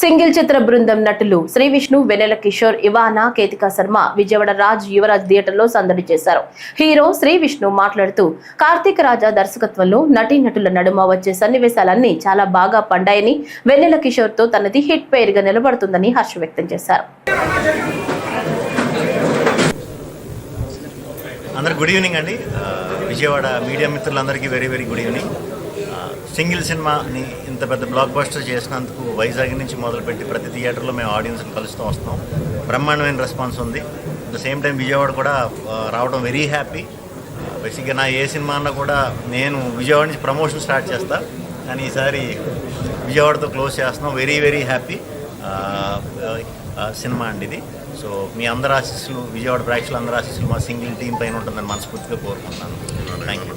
Single చిత్ర బృందం నటులు శ్రీ విష్ణు వెన్నెల కిషోర్ ఇవానా కేతికా శర్మ విజయవాడ రాజ్ యువరాజ్ థియేటర్లో సందడి చేశారు. హీరో శ్రీ విష్ణు మాట్లాడుతూ కార్తీక రాజా దర్శకత్వంలో నటీనటుల నడుమ వచ్చే సన్నివేశాలన్నీ చాలా బాగా పండాయని వెన్నెల కిషోర్తో తనది హిట్ పేరుగా నిలబడుతుందని హర్ష వ్యక్తం చేశారు. అందరు గుడ్ ఈవినింగ్ అండి. విజయవాడ మీడియా మిత్రులందరికీ very very good evening. Single సినిమాని ఇంత పెద్ద బ్లాక్ బస్టర్ చేసినందుకు వైజాగ్ నుంచి మొదలుపెట్టి ప్రతి థియేటర్లో మేము ఆడియన్స్ని కలుస్తూ వస్తాం బ్రహ్మాండమైన రెస్పాన్స్ ఉంది. At the same time Vijayawada కూడా రావడం వెరీ హ్యాపీ బేసిక్గా నా ఏ సినిమా అన్నా కూడా నేను విజయవాడ నుంచి ప్రమోషన్ స్టార్ట్ చేస్తా. కానీ ఈసారి విజయవాడతో క్లోజ్ చేస్తున్నాం. వెరీ వెరీ హ్యాపీ సినిమా అండి ఇది. సో మీ అందరి ఆశీస్సులు విజయవాడ ప్రేక్షకులు అందరి ఆశీస్సులు మా సింగిల్ టీం పైన ఉంటుందని మనస్ఫూర్తిగా కోరుకుంటున్నాను. Thank you